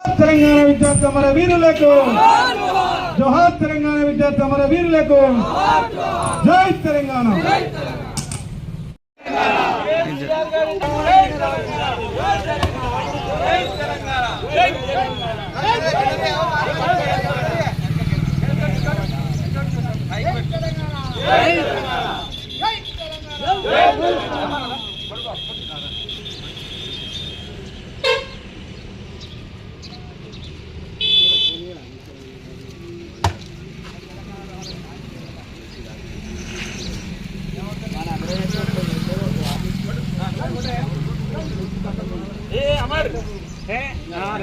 తెలంగాణ విద్యార్థి అమర వీరులకు జోహార్ తెలంగాణ విద్యార్థి అమర వీరులకు జై తెలంగాణ. జై తెలంగాణ.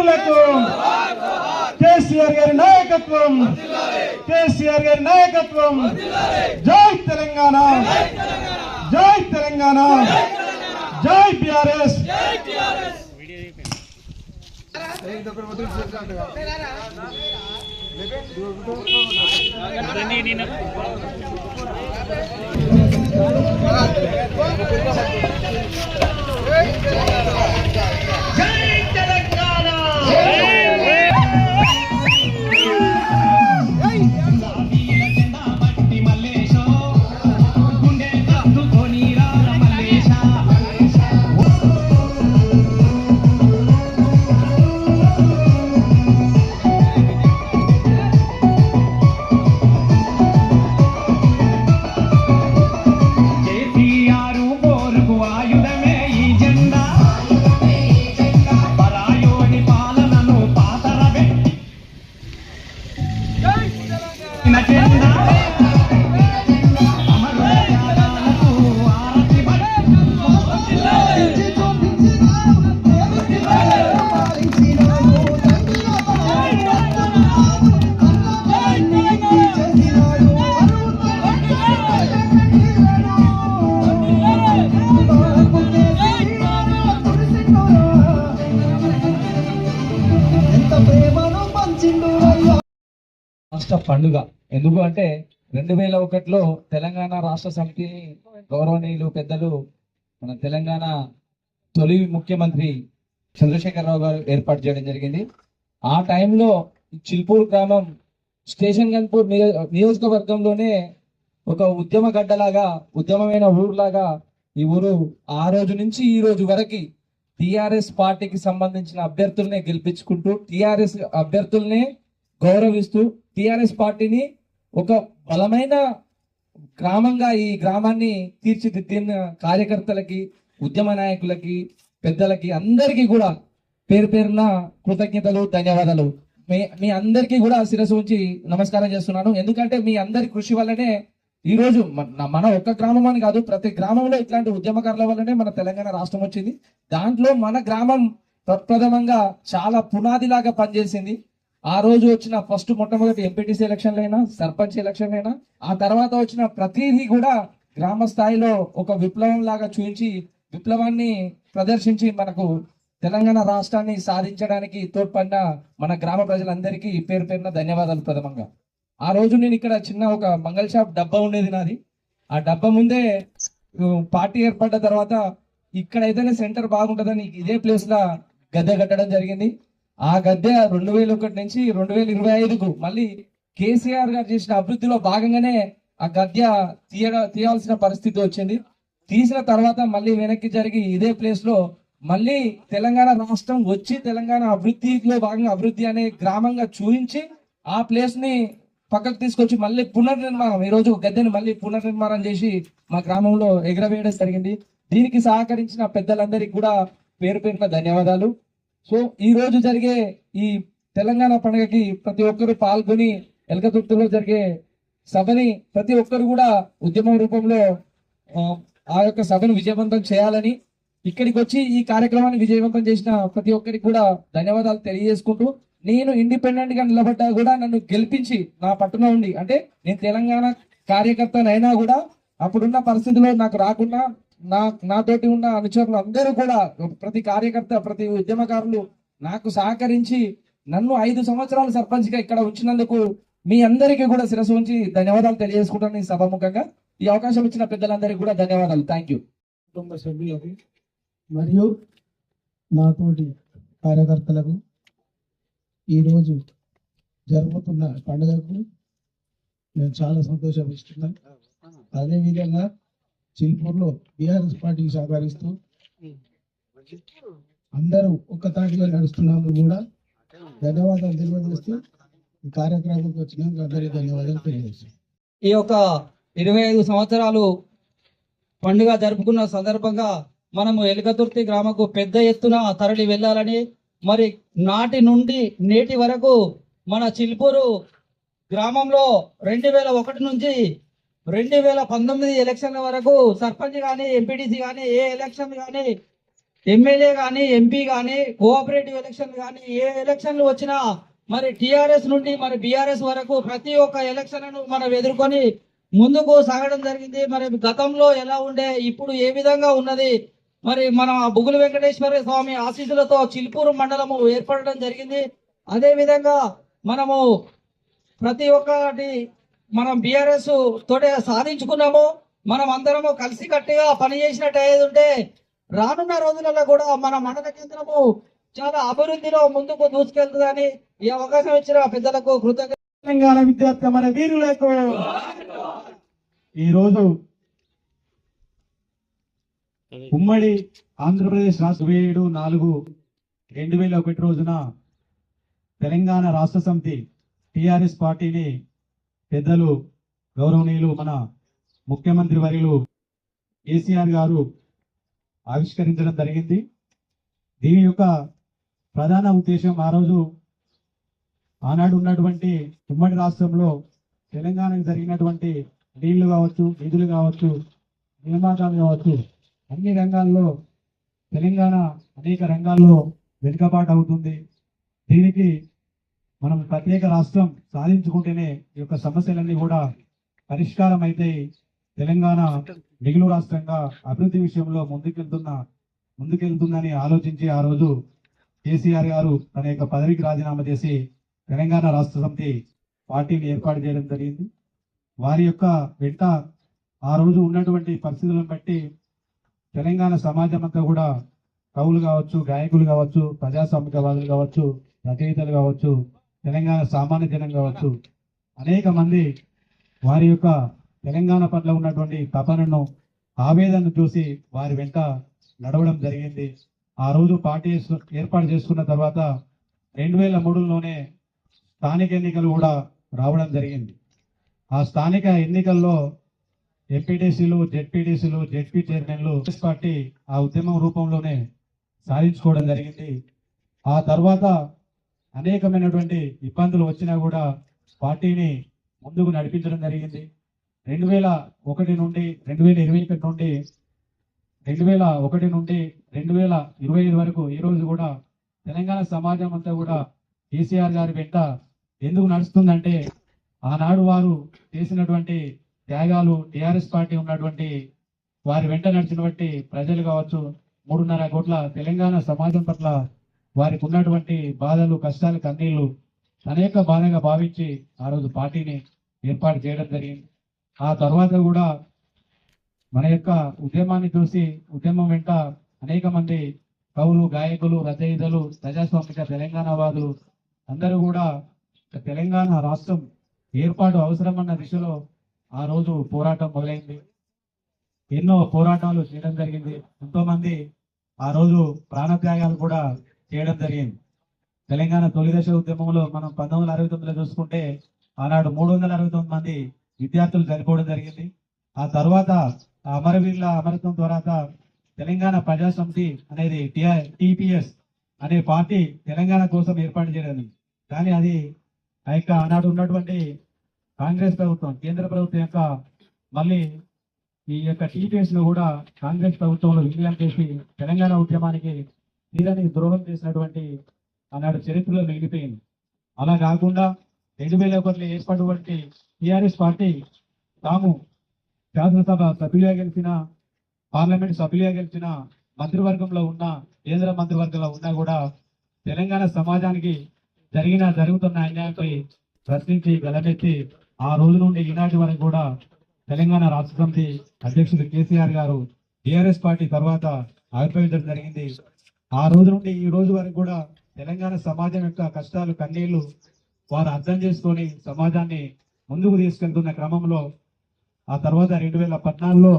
విద్యార్థి అమర వీరులకు కేసీఆర్ గారి నాయకత్వం కేసీఆర్ గారి నాయకత్వం జై తెలంగాణ జై తెలంగాణ జై బిఆర్ఎస్ కేసీఆర్ పండుగ. ఎందుకు అంటే రెండు వేల ఒకటిలో తెలంగాణ రాష్ట్ర సమితిని గౌరవనీయులు పెద్దలు మన తెలంగాణ తొలి ముఖ్యమంత్రి చంద్రశేఖరరావు గారు ఏర్పాటు చేయడం జరిగింది. ఆ టైంలో చిల్పూర్ గ్రామం స్టేషన్ గన్పూర్ నియోజకవర్గంలోనే ఒక ఉద్యమ గడ్డలాగా ఉద్యమమైన ఊరులాగా ఈ ఊరు ఆ రోజు నుంచి ఈ రోజు వరకు టిఆర్ఎస్ పార్టీకి సంబంధించిన అభ్యర్థులనే గెలిపించుకుంటూ టిఆర్ఎస్ అభ్యర్థుల్నే గౌరవిస్తూ టిఆర్ఎస్ పార్టీని ఒక బలమైన గ్రామంగా ఈ గ్రామాన్ని తీర్చిదిద్దిన కార్యకర్తలకి ఉద్యమ నాయకులకి పెద్దలకి అందరికీ కూడా పేరు పేరున కృతజ్ఞతలు ధన్యవాదాలు. మీ మీ అందరికీ కూడా శిరస్సు ఉంచి నమస్కారం చేస్తున్నాను. ఎందుకంటే మీ అందరి కృషి వల్లనే ఈ రోజు మన మన ఒక్క గ్రామం అని కాదు ప్రతి గ్రామంలో ఇట్లాంటి ఉద్యమకారుల వల్లనే మన తెలంగాణ రాష్ట్రం వచ్చింది. దాంట్లో మన గ్రామం ప్రప్రథమంగా చాలా పునాదిలాగా పనిచేసింది. ఆ రోజు వచ్చిన ఫస్ట్ మొట్టమొదటి ఎంపీటీసీ ఎలక్షన్ అయినా సర్పంచ్ ఎలక్షన్లైనా అయినా ఆ తర్వాత వచ్చిన ప్రతిదీ కూడా గ్రామ స్థాయిలో ఒక విప్లవం లాగా చూపించి విప్లవాన్ని ప్రదర్శించి మనకు తెలంగాణ రాష్ట్రాన్ని సాధించడానికి తోడ్పడిన మన గ్రామ ప్రజలందరికీ పేరు పేరున ధన్యవాదాలు ప్రథమంగా. ఆ రోజు నేను ఇక్కడ చిన్న ఒక మంగళ షాప్ డబ్బా ఉండేది నాది. ఆ డబ్బా ముందే పార్టీ ఏర్పడ్డ తర్వాత ఇక్కడైతేనే సెంటర్ బాగుంటుందని ఇదే ప్లేస్ లా గద్దె కట్టడం జరిగింది. ఆ గద్దె రెండు వేల ఒకటి నుంచి రెండు వేల ఇరవై ఐదుకు మళ్ళీ కేసీఆర్ గారు చేసిన అభివృద్ధిలో భాగంగానే ఆ గద్య తీయ తీయాల్సిన పరిస్థితి వచ్చింది. తీసిన తర్వాత మళ్ళీ వెనక్కి జరిగి ఇదే ప్లేస్లో మళ్ళీ తెలంగాణ రాష్ట్రం వచ్చి తెలంగాణ అభివృద్ధిలో భాగంగా అభివృద్ధి అనే గ్రామంగా చూపించి ఆ ప్లేస్ని పక్కకు తీసుకొచ్చి మళ్ళీ పునర్నిర్మాణం ఈ రోజు గద్దెని మళ్ళీ పునర్నిర్మాణం చేసి మా గ్రామంలో ఎగరవేయడం జరిగింది. దీనికి సహకరించిన పెద్దలందరికీ కూడా పేరు పేరున ధన్యవాదాలు. సో ఈ రోజు జరిగే ఈ తెలంగాణ పండుగకి ప్రతి ఒక్కరు పాల్గొని ఎలకతుర్తిలో జరిగే సభని ప్రతి ఒక్కరు కూడా ఉద్యమం రూపంలో ఆ, యొక్క సభను విజయవంతం చేయాలని ఇక్కడికి వచ్చి ఈ కార్యక్రమాన్ని విజయవంతం చేసిన ప్రతి ఒక్కరికి కూడా ధన్యవాదాలు తెలియజేసుకుంటూ నేను ఇండిపెండెంట్గా నిలబడ్డా కూడా నన్ను గెలిపించి నా పట్టున ఉండి అంటే నేను తెలంగాణ కార్యకర్తనైనా కూడా అప్పుడున్న పరిస్థితిలో నాకు రాకుండా నా నాతోటి ఉన్న అనుచరులు అందరూ కూడా ప్రతి కార్యకర్త ప్రతి ఉద్యమకారులు నాకు సహకరించి నన్ను ఐదు సంవత్సరాలు సర్పంచ్గా ఇక్కడ ఉంచినందుకు మీ అందరికీ కూడా శిరస్సు ఉంచి ధన్యవాదాలు తెలియజేసుకుంటాను ఈ సభాముఖంగా ఈ అవకాశం ఇచ్చిన పెద్దలందరికీ కూడా ధన్యవాదాలు. థ్యాంక్ యూ కుటుంబ సభ్యులకు మరియు నాతోటి కార్యకర్తలకు ఈరోజు జరుగుతున్న పండుగకు నేను చాలా సంతోషపరుస్తున్నాను అదేవిధంగా చిల్పూర్లో బీఆర్ఎస్ పార్టీకి సహకరిస్తూ అందరూ ఒక్క తాటిగా నడుస్తున్నాము కూడా. ధన్యవాదాలు తెలియజేస్తూ ఈ కార్యక్రమంకి వచ్చినందుకు అందరికీ ధన్యవాదాలు తెలియజేస్తాం ఈ యొక్క ఇరవై ఐదు సంవత్సరాలు పండుగ జరుపుకున్న సందర్భంగా మనము ఎలుకతుర్తి గ్రామకు పెద్ద ఎత్తున తరలి వెళ్ళాలని మరి నాటి నుండి నేటి వరకు మన చిల్పూరు గ్రామంలో రెండు వేల ఒకటి నుంచి రెండు వేల పంతొమ్మిది ఎలక్షన్ల వరకు సర్పంచ్ కానీ ఎంపీటీసీ కానీ ఏ ఎలక్షన్ కానీ ఎమ్మెల్యే కానీ ఎంపీ కానీ కోఆపరేటివ్ ఎలక్షన్ కానీ ఏ ఎలక్షన్లు వచ్చినా మరి టిఆర్ఎస్ నుండి మరి బీఆర్ఎస్ వరకు ప్రతి ఒక్క ఎలక్షన్లను మనం ఎదుర్కొని ముందుకు సాగడం జరిగింది. మరి గతంలో ఎలా ఉండే ఇప్పుడు ఏ విధంగా ఉన్నది? మరి మన బుగులు వెంకటేశ్వర స్వామి ఆశీస్సులతో చిల్పూరు మండలము ఏర్పడడం జరిగింది. అదే విధంగా మనము ప్రతి ఒక్కటి మనం బీఆర్ఎస్ తోటే సాధించుకున్నాము మనం అందరము కలిసి కట్టిగా పని చేసినట్టు ఏది ఉంటే రానున్న రోజులలో కూడా మన మండల కేంద్రము చాలా అభివృద్ధిలో ముందుకు దూసుకెళ్తుందని ఈ అవకాశం ఇచ్చిన పెద్దలకు కృతజ్ఞ తెలంగాణ విద్యార్థి మన వీరులకు. ఈరోజు ఉమ్మడి ఆంధ్రప్రదేశ్ రాష్ట్ర ఏడు నాలుగు రెండు వేల ఒకటి రోజున తెలంగాణ రాష్ట్ర సమితి టిఆర్ఎస్ పార్టీని పెద్దలు గౌరవనీయులు మన ముఖ్యమంత్రి వర్యులు కేసీఆర్ గారు ఆవిష్కరించడం జరిగింది. దీని యొక్క ప్రధాన ఉద్దేశం ఆ రోజు ఆనాడు ఉన్నటువంటి ఉమ్మడి రాష్ట్రంలో తెలంగాణకు జరిగినటువంటి నీళ్ళు కావచ్చు నిధులు కావచ్చు నియామకాలు కావచ్చు అన్ని రంగాల్లో తెలంగాణ అనేక రంగాల్లో వెనుకబాటు అవుతుంది. దీనికి మనం ప్రత్యేక రాష్ట్రం సాధించుకుంటేనే ఈ యొక్క సమస్యలన్నీ కూడా పరిష్కారం అయితే తెలంగాణ మిగులు రాష్ట్రంగా అభివృద్ధి విషయంలో ముందుకెళ్తున్న ముందుకెళ్తుందని ఆలోచించి ఆ రోజు కేసీఆర్ గారు తన యొక్క పదవికి రాజీనామా చేసి తెలంగాణ రాష్ట్ర సమితి పార్టీని ఏర్పాటు చేయడం జరిగింది. వారి యొక్క వెంట ఆ రోజు ఉన్నటువంటి పరిస్థితులను బట్టి తెలంగాణ సమాజం అంతా కూడా కవులు కావచ్చు గాయకులు కావచ్చు ప్రజాస్వామికవాదులు కావచ్చు రచయితలు కావచ్చు తెలంగాణ సామాన్య జనం కావచ్చు అనేక మంది వారి యొక్క తెలంగాణ పట్ల ఉన్నటువంటి తపనను ఆవేదనను చూసి వారి వెంట నడవడం జరిగింది. ఆ రోజు పార్టీ ఏర్పాటు చేసుకున్న తర్వాత రెండు వేల మూడులోనే స్థానిక ఎన్నికలు కూడా రావడం జరిగింది. ఆ స్థానిక ఎన్నికల్లో ఎంపీటీసీలు జెడ్పీటీసీలు జెడ్పీ చైర్మన్లు కాంగ్రెస్ పార్టీ ఆ ఉద్యమం రూపంలోనే సాధించుకోవడం జరిగింది. ఆ తర్వాత అనేకమైనటువంటి ఇబ్బందులు వచ్చినా కూడా పార్టీని ముందుకు నడిపించడం జరిగింది. రెండు వేల ఒకటి నుండి రెండు వేల ఇరవై ఒకటి నుండి రెండు వేల ఒకటి నుండి రెండు వేల ఇరవై ఐదు వరకు ఈ రోజు కూడా తెలంగాణ సమాజం అంతా కూడా కేసీఆర్ గారి వెంట ఎందుకు నడుస్తుందంటే ఆనాడు వారు చేసినటువంటి త్యాగాలు టిఆర్ఎస్ పార్టీ ఉన్నటువంటి వారి వెంట నడిచినటువంటి ప్రజలు కావచ్చు మూడున్నర కోట్ల తెలంగాణ సమాజం పట్ల వారికి ఉన్నటువంటి బాధలు కష్టాలు కన్నీళ్ళు అనేక బాధగా భావించి ఆ రోజు పార్టీని ఏర్పాటు చేయడం జరిగింది. ఆ తర్వాత కూడా మన యొక్క ఉద్యమాన్ని చూసి ఉద్యమం వెంట అనేక మంది కవులు గాయకులు రచయితలు ప్రజాస్వామిక తెలంగాణ వాదులు అందరూ కూడా తెలంగాణ రాష్ట్రం ఏర్పాటు అవసరమన్న దిశలో ఆ రోజు పోరాటం మొదలైంది. ఎన్నో పోరాటాలు చేయడం జరిగింది. ఎంతోమంది ఆ రోజు ప్రాణత్యాగాలు కూడా చేయడం జరిగింది. తెలంగాణ తొలి దశ ఉద్యమంలో మనం పంతొమ్మిది వందల అరవై తొమ్మిదిలో చూసుకుంటే ఆనాడు మూడు వందల అరవై తొమ్మిది మంది విద్యార్థులు చనిపోవడం జరిగింది. ఆ తర్వాత అమరవీరుల అమరత్వం తర్వాత తెలంగాణ ప్రజా సమితి అనేది టిపిఎస్ అనే పార్టీ తెలంగాణ కోసం ఏర్పాటు చేయడం. కానీ అది ఆ యొక్క ఆనాడు ఉన్నటువంటి కాంగ్రెస్ ప్రభుత్వం కేంద్ర ప్రభుత్వం యొక్క మళ్ళీ ఈ యొక్క టీపీఎస్ను కూడా కాంగ్రెస్ ప్రభుత్వంలో విలీనం చేసి తెలంగాణ ఉద్యమానికి తీరని ద్రోహం చేసినటువంటి ఆనాడు చరిత్రలో మిగిలిపోయింది. అలా కాకుండా రెండు వేల ఒకటిలో ఏర్పడినటువంటి టిఆర్ఎస్ పార్టీ తాము శాసనసభ సభ్యులుగా గెలిచిన పార్లమెంట్ సభ్యులుగా గెలిచిన మంత్రివర్గంలో ఉన్న కేంద్ర మంత్రివర్గంలో ఉన్నా కూడా తెలంగాణ సమాజానికి జరిగిన జరుగుతున్న అన్యాయంపై ప్రశ్నించి గలమెత్తి ఆ రోజు నుండి ఈనాటి వరకు కూడా తెలంగాణ రాష్ట్ర సమితి అధ్యక్షుడు కేసీఆర్ గారు టిఆర్ఎస్ పార్టీ తర్వాత ఆవిర్భవించడం జరిగింది. ఆ రోజు నుండి ఈ రోజు వరకు కూడా తెలంగాణ సమాజం యొక్క కష్టాలు కన్నీళ్ళు వారు అర్థం చేసుకొని సమాజాన్ని ముందుకు తీసుకెళ్తున్న క్రమంలో ఆ తర్వాత రెండు వేల పద్నాలుగులో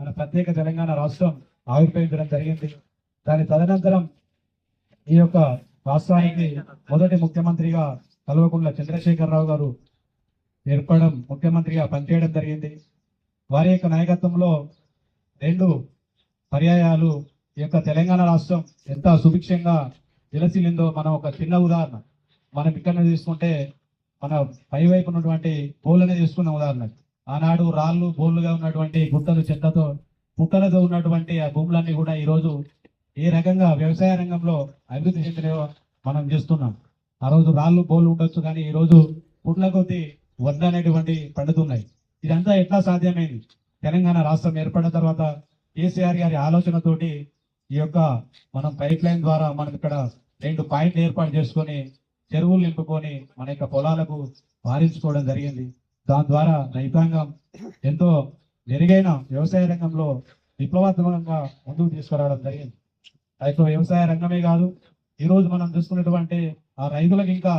మన ప్రత్యేక తెలంగాణ రాష్ట్రం ఆవిర్భవించడం జరిగింది. దాని తదనంతరం ఈ యొక్క రాష్ట్రానికి మొదటి ముఖ్యమంత్రిగా కల్వకుంట్ల చంద్రశేఖరరావు గారు ఏర్పడడం ముఖ్యమంత్రిగా పనిచేయడం జరిగింది. వారి యొక్క నాయకత్వంలో రెండు పర్యాయాలు ఈ యొక్క తెలంగాణ రాష్ట్రం ఎంత సుభిక్షంగా విలసిల్లిందో మనం ఒక చిన్న ఉదాహరణ. మనం ఇక్కడ తీసుకుంటే మన పై వైపు ఉన్నటువంటి బోళ్ళనే తీసుకున్న ఉదాహరణ. ఆనాడు రాళ్ళు బోళ్ళుగా ఉన్నటువంటి గుట్టలు చెట్లతో పుట్టలతో ఉన్నటువంటి ఆ భూములన్నీ కూడా ఈ రోజు ఏ రకంగా వ్యవసాయ రంగంలో అభివృద్ధి చెందినవో మనం చేస్తున్నాం. ఆ రోజు రాళ్ళు బోళ్ళు ఉండొచ్చు కానీ ఈ రోజు పుట్ల కొద్దీ వడ్ల అనేటువంటి పండుతున్నాయి. ఇదంతా ఎట్లా సాధ్యమైంది? తెలంగాణ రాష్ట్రం ఏర్పడిన తర్వాత కేసీఆర్ గారి ఆలోచనతోటి ఈ యొక్క మనం పైప్ లైన్ ద్వారా మనం ఇక్కడ రెండు పాయింట్లు ఏర్పాటు చేసుకొని చెరువులు నింపుకొని మన యొక్క పొలాలకు వారించుకోవడం జరిగింది. దాని ద్వారా రైతాంగం ఎంతో మెరుగైన వ్యవసాయ రంగంలో విప్లవాత్మకంగా ముందుకు తీసుకురావడం జరిగింది. రైతు వ్యవసాయ రంగమే కాదు ఈ రోజు మనం చూసుకున్నటువంటి ఆ రైతులకు ఇంకా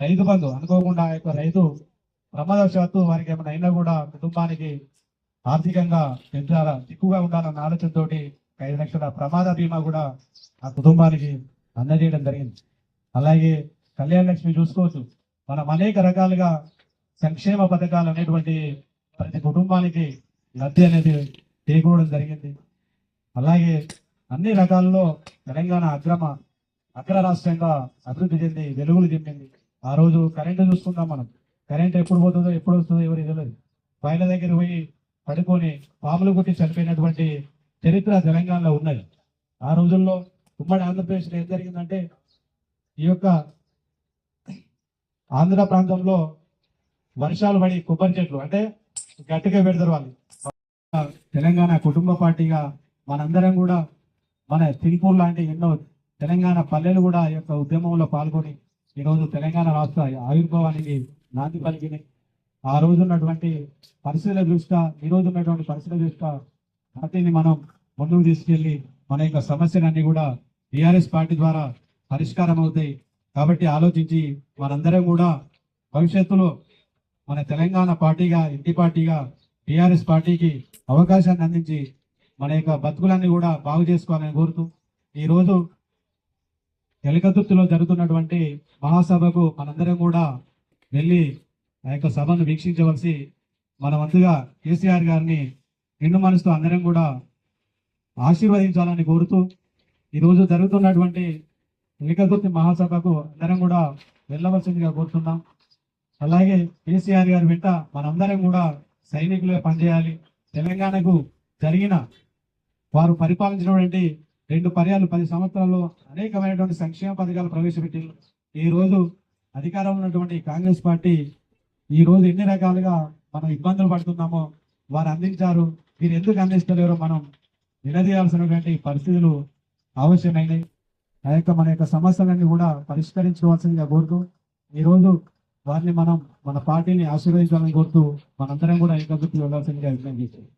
రైతు బంధు అనుకోకుండా ఆ యొక్క రైతు ప్రమాదవశాత్తు వారికి ఏమైనా అయినా కూడా కుటుంబానికి ఆర్థికంగా ఎంత ఎక్కువగా ఉండాలన్న ఆలోచనతోటి ఐదు లక్షల ప్రమాద బీమా కూడా ఆ కుటుంబానికి అందజేయడం జరిగింది. అలాగే కళ్యాణ లక్ష్మి చూసుకోవచ్చు. మనం అనేక రకాలుగా సంక్షేమ పథకాలు అనేటువంటి ప్రతి కుటుంబానికి లబ్ధి అనేది చేకూడడం జరిగింది. అలాగే అన్ని రకాల్లో తెలంగాణ అగ్రమ అగ్ర రాష్ట్రంగా అభివృద్ధి చెంది వెలుగులు చెప్పింది ఆ రోజు కరెంటు చూసుకుందాం మనం. కరెంట్ ఎప్పుడు పోతుందో ఎప్పుడు వస్తుందో ఎవరికి తెలియదు పైన దగ్గర పోయి పడుకొని పాములు కొట్టి చనిపోయినటువంటి చరిత్ర తెలంగాణలో ఉన్నది. ఆ రోజుల్లో ఉమ్మడి ఆంధ్రప్రదేశ్లో ఏం జరిగిందంటే ఈ యొక్క ఆంధ్ర ప్రాంతంలో వర్షాలు పడి కొబ్బరి చెట్లు అంటే గట్టిగా పెడతారు వాళ్ళు తెలంగాణ కుటుంబ పార్టీగా మనందరం కూడా మన తిరుపూర్ లాంటి ఎన్నో తెలంగాణ పల్లెలు కూడా ఈ యొక్క ఉద్యమంలో పాల్గొని ఈరోజు తెలంగాణ రాష్ట్ర ఆవిర్భావానికి నాంది పలికినాయి. ఆ రోజు ఉన్నటువంటి పరిస్థితుల దృష్ట్యా ఈ రోజు ఉన్నటువంటి పరిస్థితుల దృష్ట్యా పార్టీని మనం ముందుకు తీసుకెళ్ళి మన యొక్క సమస్యలన్నీ కూడా టిఆర్ఎస్ పార్టీ ద్వారా పరిష్కారం అవుతాయి. కాబట్టి ఆలోచించి మనందరం కూడా భవిష్యత్తులో మన తెలంగాణ పార్టీగా ఇంటి పార్టీగా టిఆర్ఎస్ పార్టీకి అవకాశాన్ని అందించి మన యొక్క బతుకులన్నీ కూడా బాగు చేసుకోవాలని కోరుతూ ఈ రోజు ఎలకతుర్తిలో జరుగుతున్నటువంటి మహాసభకు మనందరం కూడా వెళ్ళి ఆ యొక్క సభను వీక్షించవలసి మన వంతుగా కేసీఆర్ గారిని నిండు మనసుతో అందరం కూడా ఆశీర్వదించాలని కోరుతూ ఈరోజు జరుగుతున్నటువంటి ఎలకతుర్తి మహాసభకు అందరం కూడా వెళ్ళవలసిందిగా కోరుతున్నాం. అలాగే కేసీఆర్ గారి వెంట మనందరం కూడా సైనికులుగా పనిచేయాలి. తెలంగాణకు జరిగిన వారు పరిపాలించినటువంటి రెండు పర్యాలు పది సంవత్సరాల్లో అనేకమైనటువంటి సంక్షేమ పథకాలు ప్రవేశపెట్టారు ఈ రోజు అధికారంలో ఉన్నటువంటి కాంగ్రెస్ పార్టీ ఈరోజు ఎన్ని రకాలుగా మనం ఇబ్బందులు పడుతున్నామో వారు అందించారు. మీరు ఎందుకు అందిస్తలేరో మనం నిలదీయాల్సినటువంటి పరిస్థితులు ఆవశ్యమైనవి. ఆ యొక్క మన యొక్క సమస్యలన్నీ కూడా పరిష్కరించుకోవాల్సిందిగా కోరుతూ ఈ రోజు వారిని మనం మన పార్టీని ఆశీర్వదించాలని కోరుతూ మనందరం కూడా ఏకగ్రతకి వెళ్ళాల్సిందిగా విజ్ఞప్తి చేశారు